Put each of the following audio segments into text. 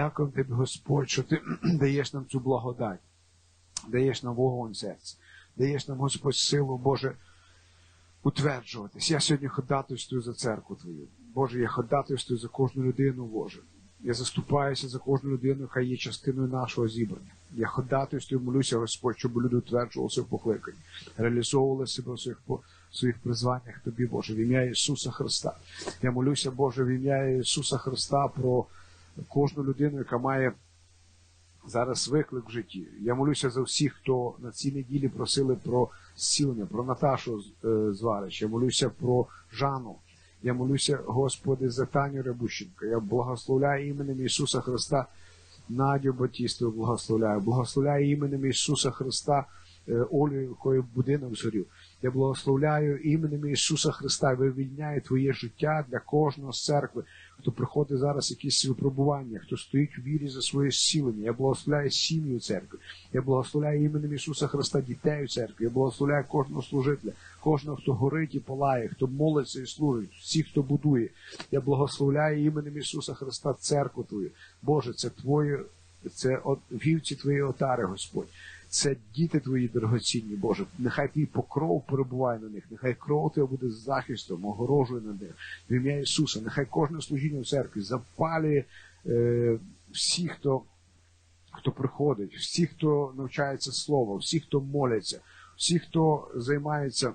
Дякуємо тобі, Господь, що ти даєш нам цю благодать, даєш нам вогонь серця, даєш нам, Господь, силу, Боже, утверджуватись. Я сьогодні ходатайствую за церкву Твою. Боже, я ходатайствую за кожну людину, Боже. Я заступаюся за кожну людину, хай є частиною нашого зібрання. Я ходатайствую, молюся, Господь, щоб люди утверджувалися в покликанні, реалізовували себе в своїх, по- своїх призваннях Тобі, Боже, в ім'я Ісуса Христа. Я молюся, Боже, в ім'я Ісуса Христа про кожну людину, яка має зараз виклик в житті. Я молюся за всіх, хто на цій неділі просили про зцілення, про Наташу е, Зварич. Я молюся про Жанну. Я молюся, Господи, за Таню Рябущенко. Я благословляю іменем Ісуса Христа Надю Батістову благословляю. Благословляю іменем Ісуса Христа е, Олю, якої будинок згорів. Я благословляю іменем Ісуса Христа, вивільняю Твоє життя для кожного з церкви, хто приходить зараз якісь випробування, хто стоїть у вірі за своє зцілення. Я благословляю сім'ю церкви. Я благословляю іменем Ісуса Христа дітей у церкві. Я благословляю кожного служителя, кожного, хто горить і палає, хто молиться і служить, всіх, хто будує. Я благословляю іменем Ісуса Христа церкву Твою. Боже, це Твоє, це вівці Твої отари, Господь. Це діти твої дорогоцінні, Боже. Нехай твій покров перебуває на них, нехай кров Твоя буде захистом, огорожує на них. В ім'я Ісуса, нехай кожне служіння в церкві запалює е, всі, хто, хто приходить, всі, хто навчається Слову, всі, хто моляться, всі, хто займається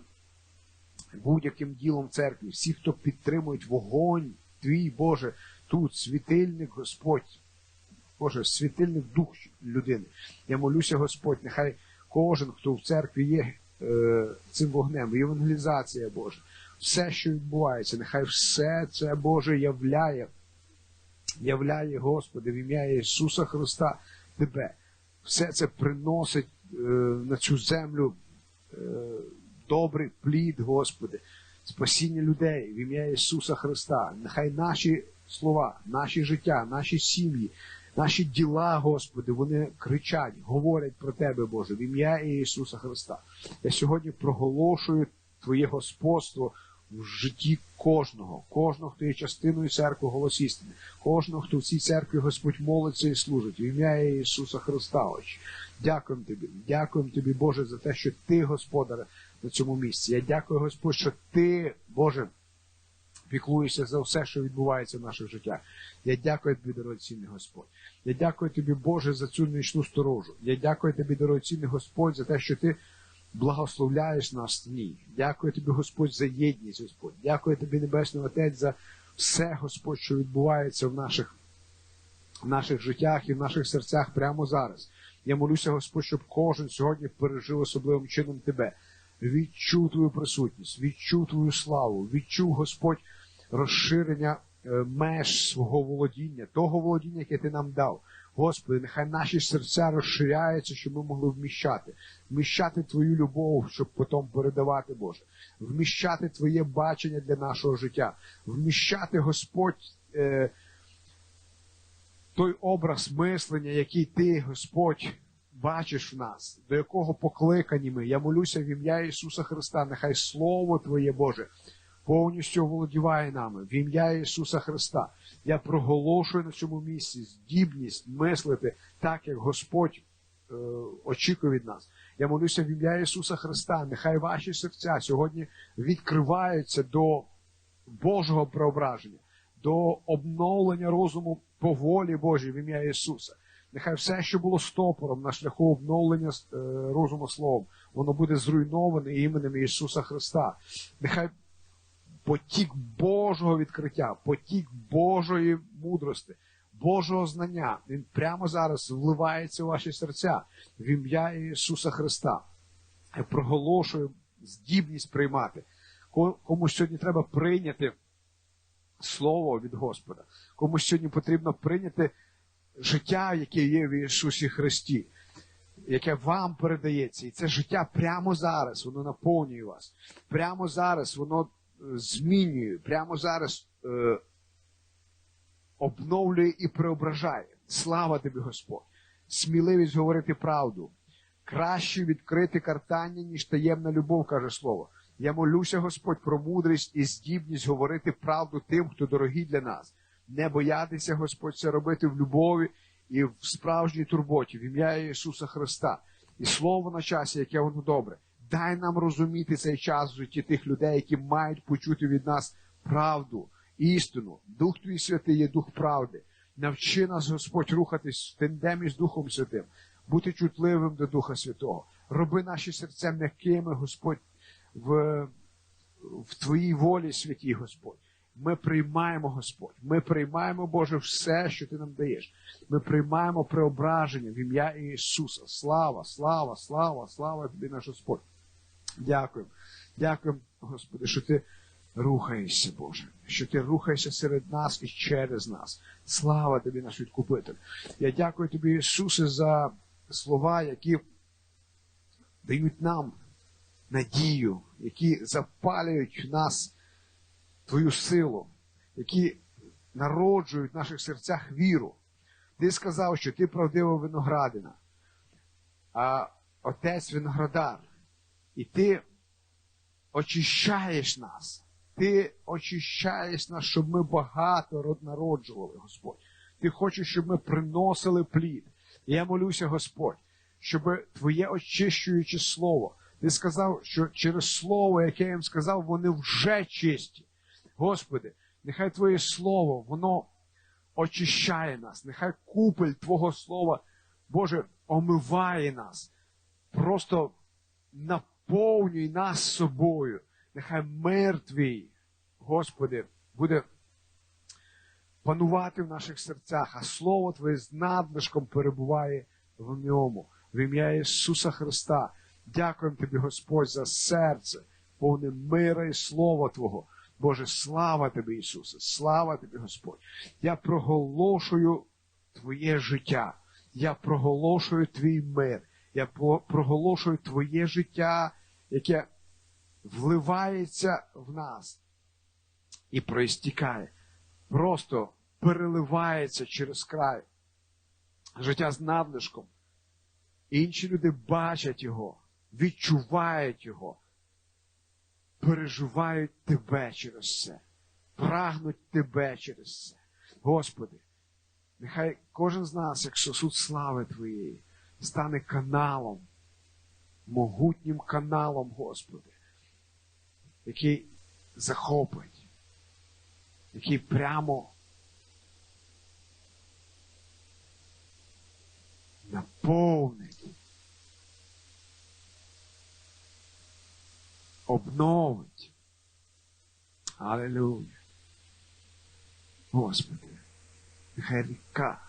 будь-яким ділом церкві, всі, хто підтримують вогонь твій, Боже, тут світильник, Господь. Боже, світильник дух людини. Я молюся, Господь, нехай кожен, хто в церкві є е, цим вогнем, євангелізація Боже, все, що відбувається, нехай все це Боже являє, являє, Господи, в ім'я Ісуса Христа Тебе. Все це приносить е, на цю землю е, добрий плід, Господи, спасіння людей в ім'я Ісуса Христа. Нехай наші слова, наші життя, наші сім'ї, наші діла, Господи, вони кричать, говорять про Тебе, Боже, в ім'я Ісуса Христа. Я сьогодні проголошую Твоє господство в житті кожного, кожного, хто є частиною церкви голос істини, кожного, хто в цій церкві Господь молиться і служить, в ім'я Ісуса Христа. Отче. Дякуємо тобі, дякуємо тобі, Боже, за те, що ти, Господар, на цьому місці. Я дякую, Господь, що ти, Боже, піклуєшся за все, що відбувається в наших життях. Я дякую тобі, дорогоцінний Господь. Я дякую тобі, Боже, за цю нічну сторожу. Я дякую тобі, дорогоцінний Господь, за те, що ти благословляєш нас в. Дякую тобі, Господь, за єдність, Господь. Дякую тобі, Небесний Отець, за все, Господь, що відбувається в наших, в наших життях і в наших серцях прямо зараз. Я молюся, Господь, щоб кожен сьогодні пережив особливим чином тебе. Відчув твою присутність, відчув твою славу, відчув, Господь, розширення е, меж свого володіння, того володіння, яке ти нам дав. Господи, нехай наші серця розширяються, щоб ми могли вміщати, вміщати Твою любов, щоб потім передавати, Боже, вміщати Твоє бачення для нашого життя, вміщати, Господь, е, той образ мислення, який Ти, Господь, бачиш нас, до якого покликані ми. Я молюся в ім'я Ісуса Христа, нехай Слово Твоє, Боже, повністю оволодіває нами в ім'я Ісуса Христа. Я проголошую на цьому місці здібність мислити так, як Господь е, очікує від нас. Я молюся в ім'я Ісуса Христа. Нехай ваші серця сьогодні відкриваються до Божого преображення, до обновлення розуму по волі Божій в ім'я Ісуса. Нехай все, що було стопором на шляху обновлення е, розуму словом, воно буде зруйноване іменем Ісуса Христа. Нехай потік Божого відкриття, потік Божої мудрості, Божого знання, він прямо зараз вливається у ваші серця в ім'я Ісуса Христа. Я проголошую здібність приймати. Ко- Комусь сьогодні треба прийняти Слово від Господа. Комусь сьогодні потрібно прийняти життя, яке є в Ісусі Христі, яке вам передається. І це життя прямо зараз, воно наповнює вас. Прямо зараз воно е, змінює, прямо зараз е, обновлює і преображає. Слава тобі, Господь! Сміливість говорити правду. Краще відкрити картання, ніж таємна любов, каже слово. Я молюся, Господь, про мудрість і здібність говорити правду тим, хто дорогі для нас. Не боятися, Господь, це робити в любові і в справжній турботі, в ім'я Ісуса Христа. І слово на часі, яке воно добре. Дай нам розуміти цей час в житті тих людей, які мають почути від нас правду, істину. Дух Твій Святий є дух правди. Навчи нас, Господь, рухатись в тендемі з Духом Святим, бути чутливим до Духа Святого. Роби наші серця м'якими, Господь, в, в Твоїй волі, святій Господь. Ми приймаємо, Господь, ми приймаємо, Боже, все, що Ти нам даєш. Ми приймаємо преображення в ім'я Ісуса. Слава, слава, слава, слава тобі, наш Господь. Дякуємо. Дякуємо, Господи, що Ти рухаєшся, Боже, що Ти рухаєшся серед нас і через нас. Слава тобі, наш відкупитель. Я дякую тобі, Ісусе, за слова, які дають нам надію, які запалюють нас Твою силу, які народжують в наших серцях віру. Ти сказав, що ти правдива виноградина, а отець виноградар. І ти очищаєш нас. Ти очищаєш нас, щоб ми багато народжували, Господь. Ти хочеш, щоб ми приносили плід. Я молюся, Господь, щоб Твоє очищуюче слово. Ти сказав, що через слово, яке я їм сказав, вони вже чисті. Господи, нехай Твоє Слово, воно очищає нас, нехай купель Твого Слова, Боже, омиває нас, просто наповнюй нас собою. Нехай мир Твій, Господи, буде панувати в наших серцях, а Слово Твоє з надлишком перебуває в ньому. В ім'я Ісуса Христа. Дякуємо Тобі, Господь, за серце, повне мира і Слова Твого. Боже, слава Тобі, Ісусе, слава Тобі, Господь. Я проголошую Твоє життя. Я проголошую Твій мир. Я проголошую Твоє життя, яке вливається в нас і проістікає. Просто переливається через край. Життя з надлишком. Інші люди бачать його, відчувають його переживають Тебе через це, прагнуть Тебе через це. Господи, нехай кожен з нас, як сосуд слави Твоєї, стане каналом, могутнім каналом, Господи, який захопить, який прямо наповнить. Обновить. Аллилуйя. Господи, нехай ріка,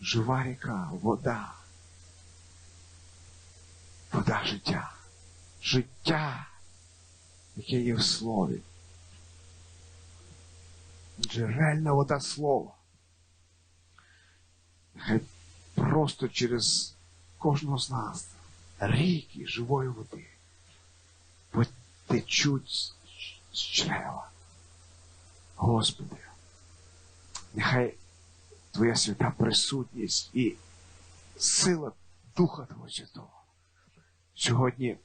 жива ріка, вода, вода життя, життя, яке є в слові. Джерельна вода слова. Нехай просто через кожного з нас ріки живої води течуть з чрева. Господи, нехай Твоя свята присутність і сила Духа Твого Святого сьогодні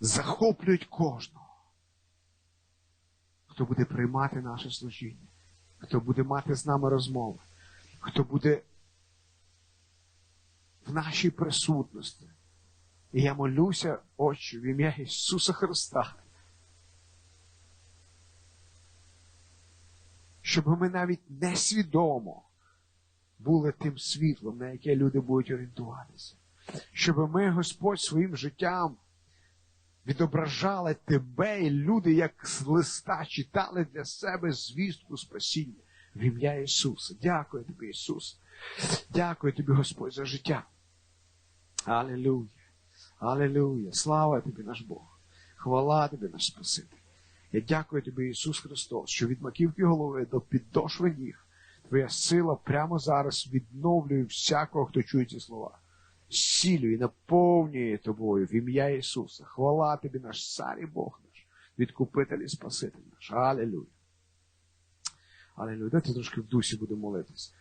захоплюють кожного, хто буде приймати наше служіння, хто буде мати з нами розмови, хто буде в нашій присутності. І я молюся, Отче, в ім'я Ісуса Христа. Щоб ми навіть несвідомо були тим світлом, на яке люди будуть орієнтуватися. Щоб ми, Господь, своїм життям відображали Тебе і люди, як з листа читали для себе звістку спасіння в ім'я Ісуса. Дякую тобі, Ісус. Дякую тобі, Господь, за життя. Аллилуйя. Аллилуйя! Слава тобі, наш Бог! Хвала тобі, наш Спаситель! Я дякую тобі, Ісус Христос, що від маківки голови до підошви ніг Твоя сила прямо зараз відновлює всякого, хто чує ці слова. Сілю і наповнює тобою в ім'я Ісуса. Хвала тобі, наш цар і Бог наш, відкупитель і Спаситель наш. Аллилуйя! Аллилуйя! Давайте трошки в дусі будемо молитися.